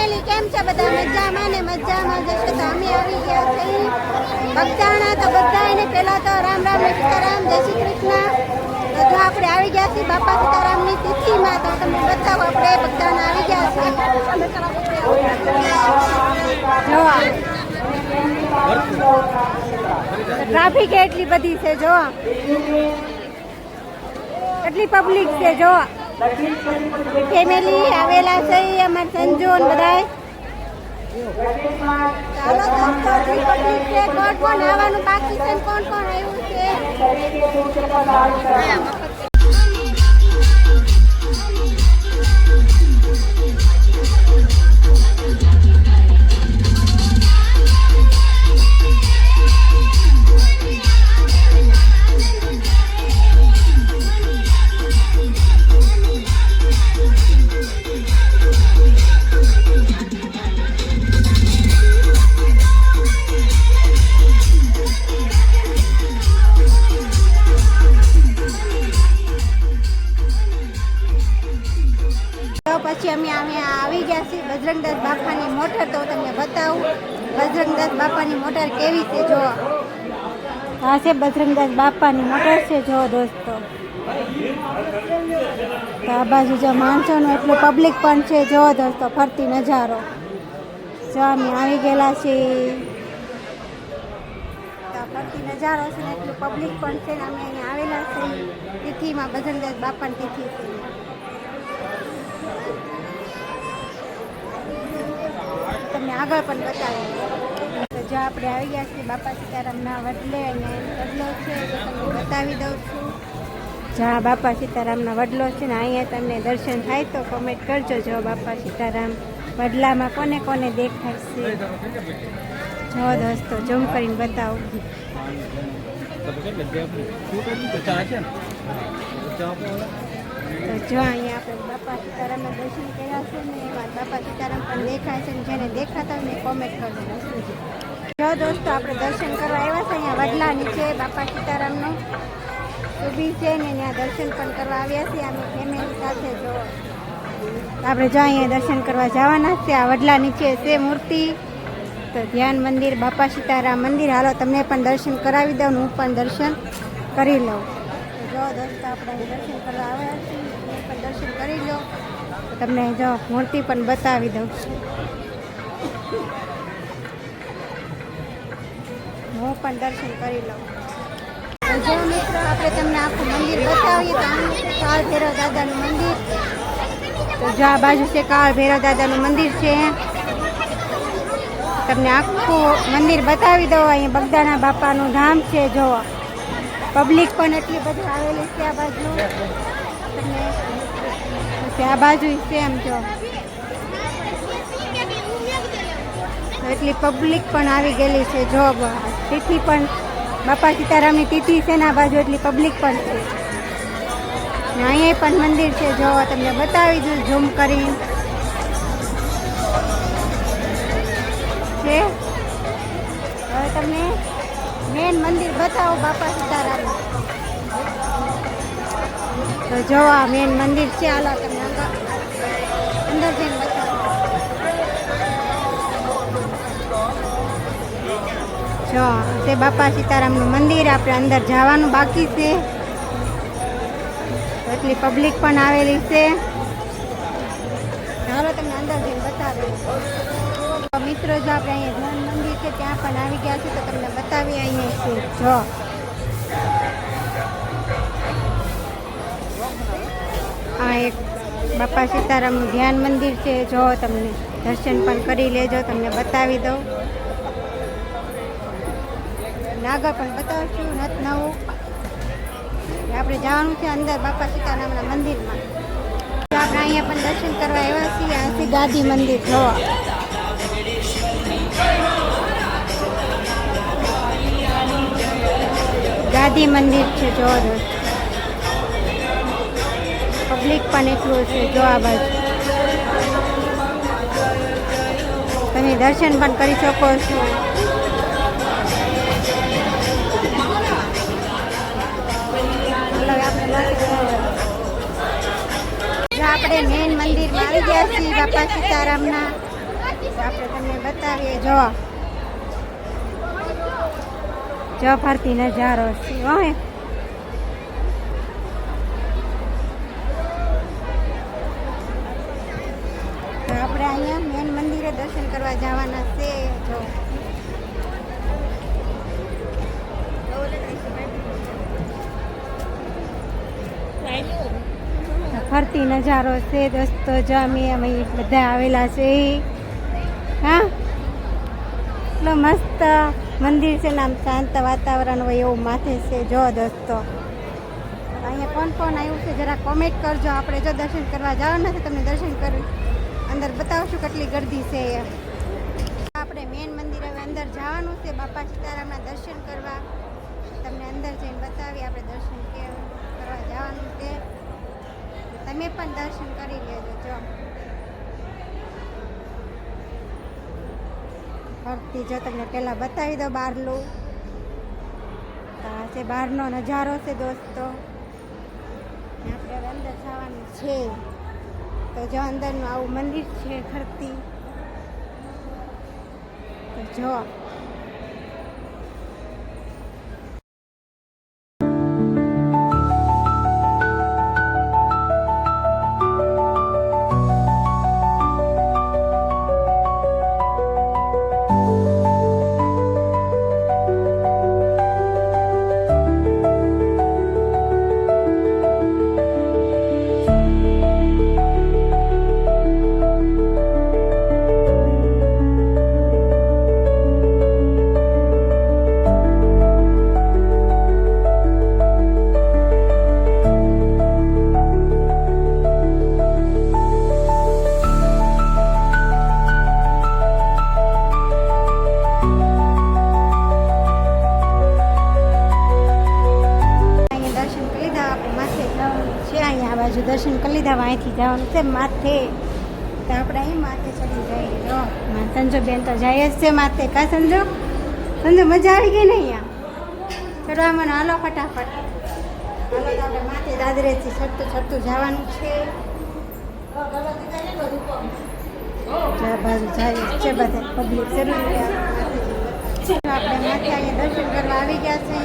Family કેમ છે? બધા મજામાં ને મજામાં? જશે તો અમે આવી ગયા છે બગદાણા તો બધા એને પહેલા તો રામ રામ ને સીતારામ, જય શ્રી કૃષ્ણ. તો આપણે આવી ગયા છીએ. બાપા સીતારામની તિથિમાં તો તમને બતાવો, આપણે બગદાણા આવી ગયા છે જોવા. ટ્રાફિક એટલી બધી છે, જોવા. એટલી પબ્લિક છે, જોવા. ફેમિલી આવેલા છે અમાર સંજુ બધા ચાલો કોણ કોણ આવવાનું બાકી છે કોણ કોણ આવ્યું છે? છે બજરંગદાસ બાપાની મોટર છે, જો દોસ્તો. તો આ બાજુ જો માણસોનું એટલું પબ્લિક પણ છે, જો દોસ્તો, ફરતી નજારો. જો અમે આવી ગયેલા છીએ. ફરતી નજારો છે ને એટલું પબ્લિક પણ છે ને અમે અહીંયા આવેલા છીએ. તિથિમાં બજરંગદાસ બાપાની તિથિ છે. તમને આગળ પણ બતાવી જો આપણે આવી ગયા છીએ બાપા સીતારામના વડલે અને વડલો છે તમને બતાવી દઉં છું. જ્યાં બાપા સીતારામના વડલો છે ને, અહીંયા તમને દર્શન થાય તો કમેન્ટ કરજો જો બાપા સીતારામ વડલામાં કોને કોને દેખાય છે. જો દોસ્તો જમ કરીને બતાવું. તો જો અહીંયા આપણે બાપા સીતારામના દર્શન કર્યા છે ને, એમાં બાપા સીતારામ પણ દેખાય છે ને, જેને દેખાતા ને કોમેન્ટ કરજો. જો દોસ્તો, આપણે દર્શન કરવા આવ્યા છે, અહીંયા વડલા નીચે બાપા સીતારામનું. ઊભી છે ને ત્યાં દર્શન પણ કરવા આવ્યા છીએ અમે ફેમિલી સાથે જો આપણે જો અહીંયા દર્શન કરવા જવાના છે, આ વડલા નીચે છે મૂર્તિ. તો ધ્યાન મંદિર, બાપા સીતારામ મંદિર. હાલો, તમને પણ દર્શન કરાવી દઉં હું પણ દર્શન કરી લઉં. તો જો દોસ્તો, આપણે દર્શન કરવા આવ્યા છીએ પણ દર્શન કરી લો. તમને જો મૂર્તિ પણ બતાવી દઉં. હું પણ દર્શન કરી લઉં. જો મિત્રો, આપણે તમને આખું મંદિર બતાવીએ તો કાળ ભૈરવ દાદાનું મંદિર. તો જો આ બાજુ છે કાળ ભૈરવ દાદાનું મંદિર છે. તમને આખું મંદિર બતાવી દઉં, અહીંયા બગદાણા બાપાનું ધામ છે, જો. પબ્લિક પણ એટલી બધી આવેલી છે આ બાજુ. તમને આ બાજુ છે એમ જો તો એટલી પબ્લિક પણ આવી ગયેલી છે જો તિથિ પણ, બાપા સીતારામની તિથિ છે ને આ બાજુ એટલી પબ્લિક પણ છે. ને અહીંયા પણ મંદિર છે, જો તમને બતાવી દઉં ઝૂમ કરી છે? હવે તમને મેન મંદિર બતાવો બાપા સીતારામ તો જો આ મેન મંદિર છે, હાલો તમને અંદર જો, તે બાપા સીતારામનું મંદિર આપણે અંદર જવાનું બાકી છે. એટલી પબ્લિક પણ આવેલી છે. ચાલો તમને અંદર જઈને બતાવીએ. તો મિત્રો, જો આપણે અહીંયા ધ્યાન મંદિર છે, ત્યાં પણ આવી ગયા છે તો તમને બતાવીએ અહીંયા છે જો. આ એક બાપા સીતારામનું ધ્યાન મંદિર છે. જો, તમને દર્શન પણ કરી લેજો, તમને બતાવી દઉં. નાગર પણ બતાવશું નથ નવું આપણે જવાનું છે અંદર બાપા સીતારામના મંદિરમાં. આપણે અહીંયા પણ દર્શન કરવા આવ્યા છીએ અહીંથી ગાદી મંદિર, જોવા. ગાદી મંદિર છે, જોવા જો પબ્લિક પણ એટલું છે જો આ બાજુ. તમે દર્શન પણ કરી શકો છો. મંદિરમાં આવી ગયા છીએ બાપા સીતારામના. આપણે તમને બતાવીએ, જો. જો ફરતી નજારો છે હોય આપણે અહીંયા મેન મંદિરે દર્શન કરવા જવાના છે, જો. ફરતી નજારો છે, દોસ્તો, જો અમે અમે બધા આવેલા છે. હા? એટલો મસ્ત મંદિર છે ને, આમ શાંત વાતાવરણ હોય એવું માથે છે. જો, દોસ્તો. અહીંયા કોણ કોણ આવ્યું છે, જરા કોમેન્ટ કરજો. આપણે જો દર્શન કરવા જવાના છે તમને દર્શન કરી અંદર બતાવશું કેટલી ગરદી છે એ આપણે મેન મંદિર હવે અંદર જવાનું છે, બાપા સીતારામના દર્શન કરવા. તમને અંદર જઈને બતાવી, આપણે દર્શન કરવા જવાનું છે. તમે પણ દર્શન કરી લેજો, જો. ફરતી જો તમને પહેલાં બતાવી દો બહારનું. તો આ છે બહારનો નજારો છે દોસ્તો. આપણે અંદર જવાનું છે. તો જો અંદરનું આવું મંદિર છે ફરતી તો જો. કરી અહીંથી જવાનું છે, માથે. તો આપણે અહીં માથે ચડી જઈએ. જો સંજો બેન તો જાય જ છે માથે. કા સંજો? સંજો, મજા આવી ગઈ ને અહીંયા? ચડવા મને હાલો ફટાફટ. હાલો, તો આપણે માથે દાદરેથી ચડતું ચડતું જવાનું છે. બાજુ જાય છે બધા. પબ્લિક જરૂરી આપણે માથે અહીંયા દર્શન કરવા આવી ગયા છે.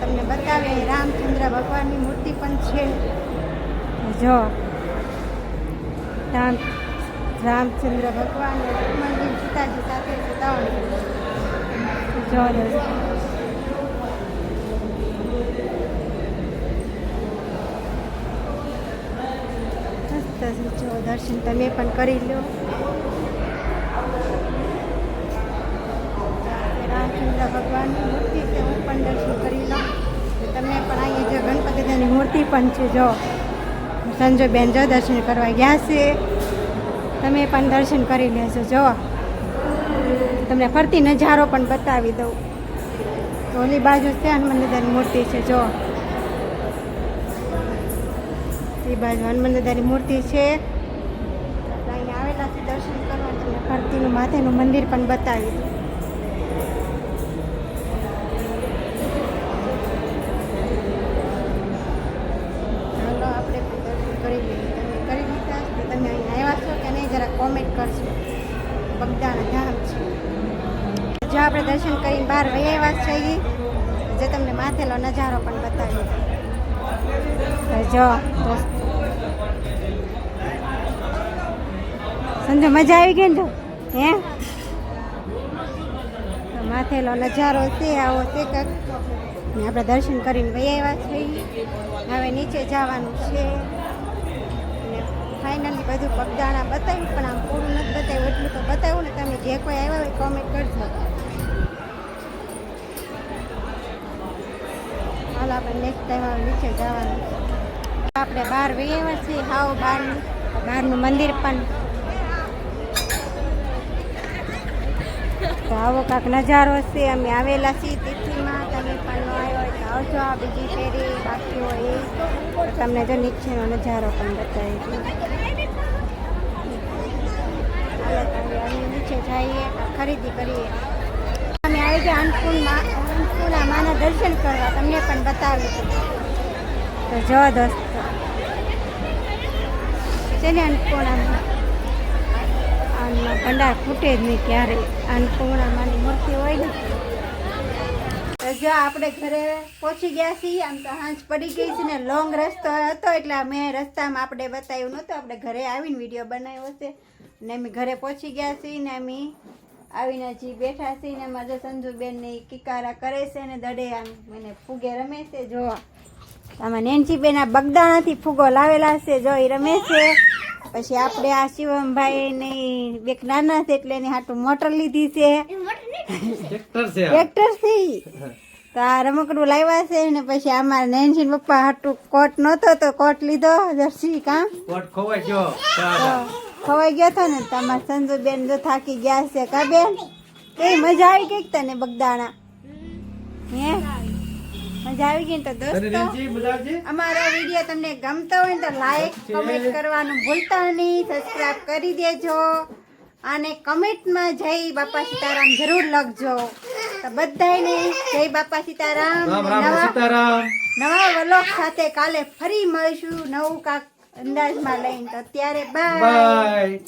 તમને બતાવીએ, રામચંદ્ર ભગવાનની મૂર્તિ પણ છે. જો. રામ રામચંદ્ર ભગવાન મંદિર સીતાજી સાથે સીતાઓની જો જો દર્શન તમે પણ કરી લો. રામચંદ્ર ભગવાનની મૂર્તિ છે, હું પણ દર્શન કરી લઉં. તમે પણ અહીંયા જો ગણપતિ મૂર્તિ પણ છે, જો. સંજય બેન જો દર્શન કરવા ગયા છે. તમે પણ દર્શન કરી લેજો, જો. તમને ફરતી નજારો પણ બતાવી દઉં. તો ઓલી બાજુ છે હનુમાન મૂર્તિ છે, જો. એ બાજુ હનુમાન મૂર્તિ છે. અહીંયા આવેલા છે દર્શન કરવા, તમને ફરતીનું માથેનું મંદિર પણ બતાવી દઉં. કરી લઈએ તમે કરી લીધા તો તમે અહીં આવ્યા છો કે નહીં, જરા કોમેન્ટ કરશો બગદાના ધામ છે. જો આપણે દર્શન કરીને બહાર વહી આવ્યા છીએ જે તમને માથેલો નજારો પણ બતાવી જો સમજો મજા આવી ગઈ ને જો? હે? માથેલો નજારો છે, આવો તે કંઈક આપણે દર્શન કરીને વહી આવ્યા છીએ હવે નીચે જવાનું છે. ફાઇનલી બધું પગદાણા બતાવ્યું, પણ આમ પૂરું નથી બતાવ્યું. એટલું તો બતાવ્યું ને, તમે જે કોઈ આવ્યા હોય કોમેન્ટ કરજો. હાલ આપણે નેક્સ્ટ ટાઈમ નીચે જવાનું. આપણે બહાર વહી આવ્યા છીએ, હાવ બહારનું બહારનું મંદિર પણ. આવો કાંક નજારો છે અમે આવેલા છીએ તમે આવ્યો તો આવજો આ બીજી ફેરી બાકી એ તમને જો નીચેનો નજારો પણ બતાવી અમે નીચે જઈએ ખરીદી કરીએ. અમે આવી ગયા અન્નપૂર્ણા અન્નપૂર્ણા માના દર્શન કરવા તમને પણ બતાવી તો જો દોસ્તો છે ને અન્નપૂર્ણા ભંડાર ખૂટે જ નહીં ક્યારે અન્નપૂર્ણામાની મૂર્તિ હોય ને જો આપણે ઘરે પહોંચી ગયા છીએ, આમ તો હાંજ પડી ગઈ છે ને લોંગ રસ્તો હતો એટલે મેં રસ્તામાં આપણે બતાવ્યું નહોતું. આપણે ઘરે આવીને વીડિયો બનાવ્યો છે. ને અમે ઘરે પહોંચી ગયા છીએ ને અમે આવીને હજી બેઠા છીએ ને મારા સંજુબેનની કિકારા કરે છે ને દડે આમ મને ફૂગે રમે છે. જો આમાં નેનજીબેન આ બગદાણાથી ફૂગો લાવેલા છે. જો એ રમે છે. પછી આપણે આ શિવમભાઈ ની બેક નાના છે એટલે એની હાટું મોટર લીધી છે. ટ્રેક્ટર છે થી તો આ રમકડું લાવ્યા છે ને પછી અમારા નેન્સી પપ્પા હાટું કોટ નહોતો તો કોટ લીધો જર્સી કામ કોટ ખોવાઈ ગયો. તો ખવાઈ ગયો હતો ને તો અમારા સંજુબેન જો થાકી ગયા છે કા બેન? કઈ મજા આવી ગઈ કે તને બગદાણા? હે? મજા આવી ગઈ તો દોસ્તો? અમારો વીડિયો તમને ગમતો હોય તો લાઈક કમેન્ટ કરવાનું ભૂલતા નહીં સબસ્ક્રાઇબ કરી દેજો. અને કમેન્ટમાં જય બાપા સીતારામ જરૂર લખજો. તો બધાને જય બાપા સીતારામ. રામ રામ નવા નવા વલોક સાથે કાલે ફરી મળીશું નવું કાક અંદાજમાં લઈને. તો અત્યારે બાય બાય